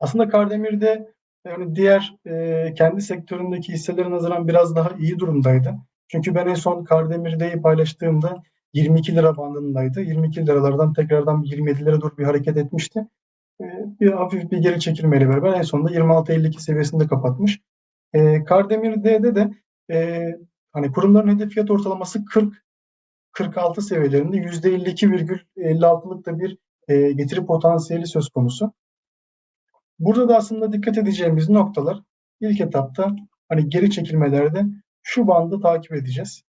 Aslında Kardemir'de yani diğer e, kendi sektöründeki hisselere nazaran biraz daha iyi durumdaydı. Çünkü ben en son Kardemir'deyi paylaştığımda 22 lira bandındaydı. 22 liralardan tekrardan 27 lira doğru bir hareket etmişti. E, bir hafif bir geri çekilmeyle beraber en sonunda 26.52 seviyesinde kapatmış. E, Kardemir'de de e, hani kurumların hedef fiyat ortalaması 40 46 seviyelerinde %52,56'lık da bir e, getiri potansiyeli söz konusu. Burada da aslında dikkat edeceğimiz noktalar ilk etapta hani geri çekilmelerde şu bandı takip edeceğiz.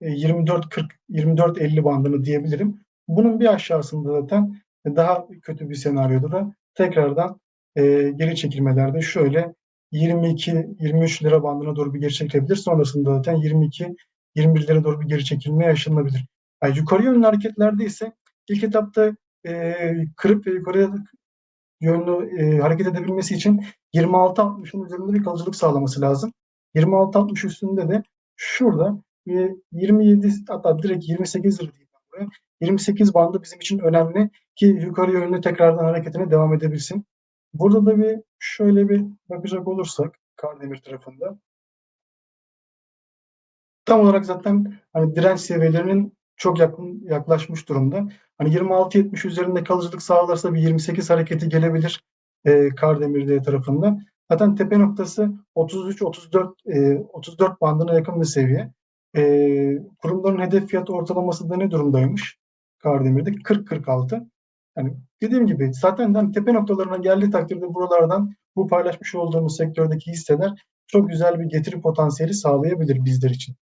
E, 24-40, 24-50 bandını diyebilirim. Bunun bir aşağısında zaten daha kötü bir senaryoda da tekrardan e, geri çekilmelerde şöyle 22-23 lira bandına doğru bir geri çekilebilir. Sonrasında zaten 22 21 lira doğru bir geri çekilme yaşanabilir. Yani yukarı yönlü hareketlerde ise ilk etapta e, kırıp ve yukarıya yönlü e, hareket edebilmesi için 26-60'ın üzerinde bir kalıcılık sağlaması lazım. 26-60 üstünde de şurada e, 27 hatta direkt 28 lira diyeyim buraya. 28 bandı bizim için önemli ki yukarı yönlü tekrardan hareketine devam edebilsin. Burada da bir şöyle bir bakacak olursak Kardemir tarafında tam olarak zaten hani direnç seviyelerinin çok yakın yaklaşmış durumda. Hani 26-70 üzerinde kalıcılık sağlarsa bir 28 hareketi gelebilir e, Kardemir tarafında. Zaten tepe noktası 33-34 e, 34 bandına yakın bir seviye. E, kurumların hedef fiyatı ortalaması da ne durumdaymış Kardemir'de? 40-46. Yani dediğim gibi zaten hani tepe noktalarına geldiği takdirde buralardan bu paylaşmış olduğumuz sektördeki hisseler çok güzel bir getiri potansiyeli sağlayabilir bizler için.